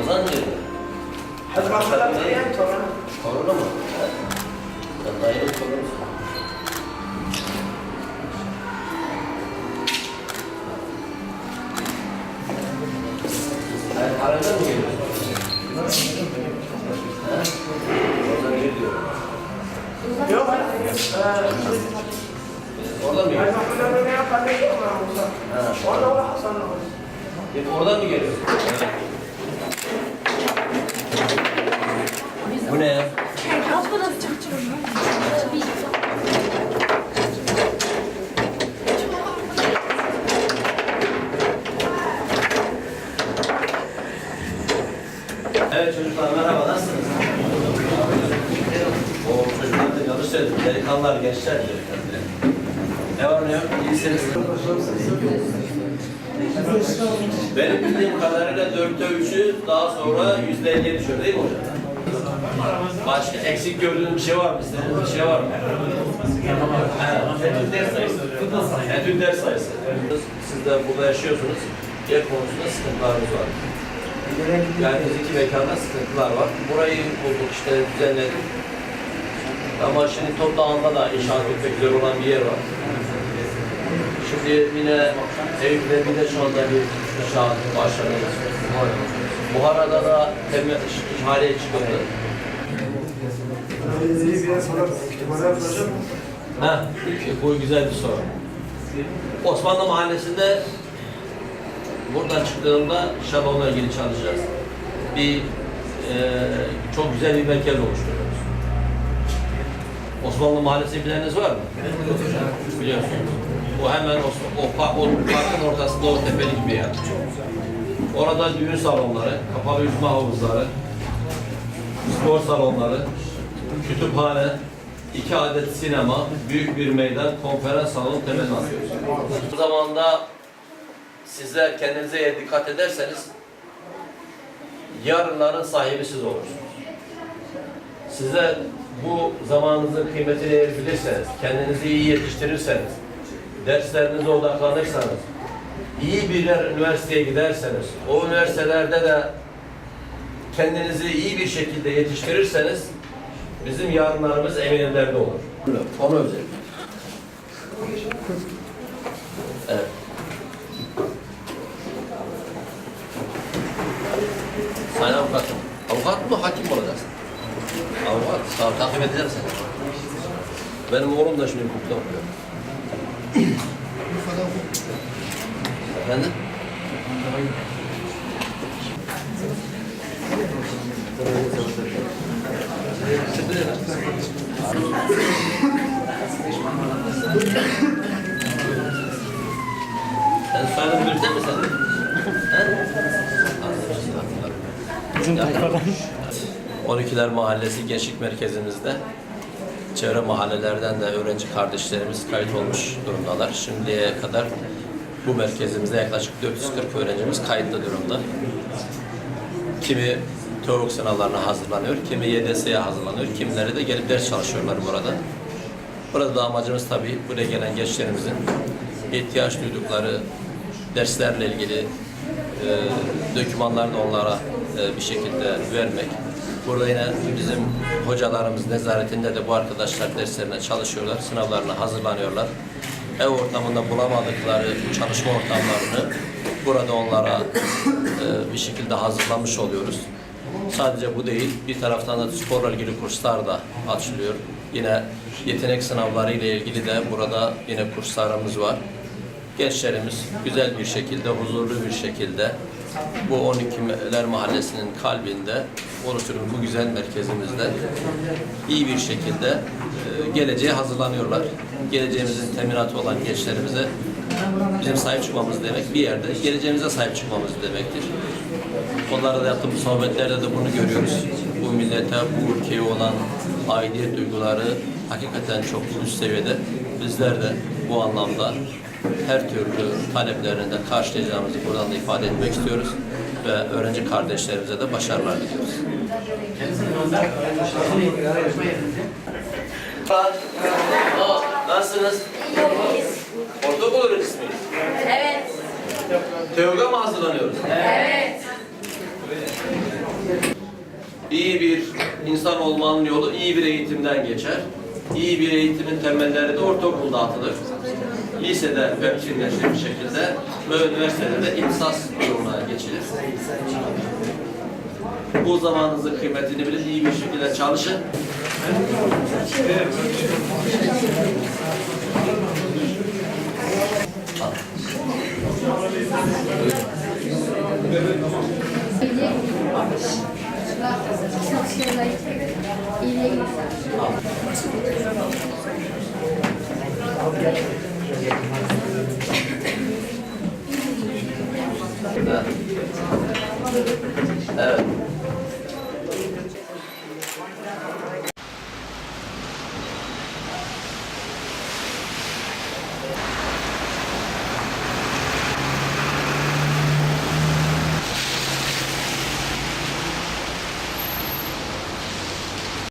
Ozan mı geliyor? Hadi bakalım. Torunu mu? Ha? Sen dayının torunusun. Arada mı geliyorsun? Geliyor. Yok. Orada mı? Yapar ne yapar Musa? Orada orada Hasan'la var. Git oradan mı geliyorsun? Bu ne ya? Evet çocuklar merhaba nasılsınız? O çocuklar da yanlış söyledim. Delikanlılar, gençler diyor İyisiniz. Benim bildiğim kadarıyla dörtte üçü daha sonra yüzde elliye düşüyor değil mi hocam? Başka eksik gördüğün bir şey var mı? Senin bir şey var mı? Etüt ders sayısı. Etüt ders sayısı. Siz de burada yaşıyorsunuz. Yer konusunda sıkıntılarınız var. Yani fiziki mekanda sıkıntılar var. Burayı bulduk işte düzenledik. Ama şimdi Top Dağı'nda da inşaat etmek üzere olan bir yer var. Şimdi yine Eyüp'te bir de şu anda bir inşaat başladı. Buhara'da da temel ihaleye çıkıldı. Ha, bu güzel bir soru. Osmanlı Mahallesi'nde buradan çıktığımda inşallah onunla ilgili çalışacağız. Bir eee, çok güzel bir merkez oluşturuyoruz. Osmanlı Mahallesi bileniniz var mı? Biliyorsunuz. O hemen o, o, o parkın ortasında o tepelik bir yer. Orada düğün salonları, kapalı yüzme havuzları, spor salonları, kütüphane, iki adet sinema, büyük bir meydan, konferans salonu temelini atıyoruz. Bu zamanda sizler kendinize eğer dikkat ederseniz yarınların sahibi siz olursunuz. Sizler bu zamanınızın kıymetini eğer bilirseniz, kendinizi iyi yetiştirirseniz, derslerinize odaklanırsanız, iyi birer üniversiteye giderseniz, o üniversitelerde de kendinizi iyi bir şekilde yetiştirirseniz bizim yarınlarımız emin ellerde olur. Onu özellikle. Evet. Sen avukatım. Avukat mı, hakim mi olacaksın? Avukat. Tamam, takip edeceğim seni. Benim oğlum da şimdi hukukta okuyor. Efendim? Sen soyadın Gülten mi sen? Bizim 12'ler Mahallesi Gençlik Merkezimizde çevre mahallelerden de öğrenci kardeşlerimiz kayıt olmuş durumdalar. Şimdiye kadar bu merkezimizde yaklaşık 440 öğrencimiz kayıtlı durumda. Kimi TOEFL sınavlarına hazırlanıyor, kimi YDS'ye hazırlanıyor, kimileri de gelip ders çalışıyorlar burada. Burada da amacımız tabii buraya gelen gençlerimizin ihtiyaç duydukları derslerle ilgili e, dokümanlarını onlara e, bir şekilde vermek. Burada yine bizim hocalarımız nezaretinde de bu arkadaşlar derslerine çalışıyorlar, sınavlarına hazırlanıyorlar. Ev ortamında bulamadıkları çalışma ortamlarını burada onlara e, bir şekilde hazırlamış oluyoruz. Sadece bu değil, bir taraftan da sporla ilgili kurslar da açılıyor. Yine yetenek sınavları ile ilgili de burada yine kurslarımız var. Gençlerimiz güzel bir şekilde, huzurlu bir şekilde bu 12'ler mahallesinin kalbinde oluşturulan bu güzel merkezimizde iyi bir şekilde e, geleceğe hazırlanıyorlar. Geleceğimizin teminatı olan gençlerimize bizim sahip çıkmamız demek bir yerde geleceğimize sahip çıkmamız demektir. Onlarla da yaptığımız sohbetlerde de bunu görüyoruz. Bu millete, bu ülkeye olan aidiyet duyguları hakikaten çok üst seviyede. Bizler de bu anlamda her türlü taleplerini de karşılayacağımızı buradan da ifade etmek istiyoruz. Ve öğrenci kardeşlerimize de başarılar diliyoruz. Nasılsınız? Ortaokul öğrencisi miyiz? Evet. TEOG'a mı hazırlanıyoruz? Evet. İyi bir insan olmanın yolu iyi bir eğitimden geçer. İyi bir eğitimin temelleri de ortaokulda atılır. Lisede pekçinleşir bir şekilde ve üniversitede de imsas durumuna geçilir. Bu zamanınızın kıymetini bilin, iyi bir şekilde çalışın. Evet.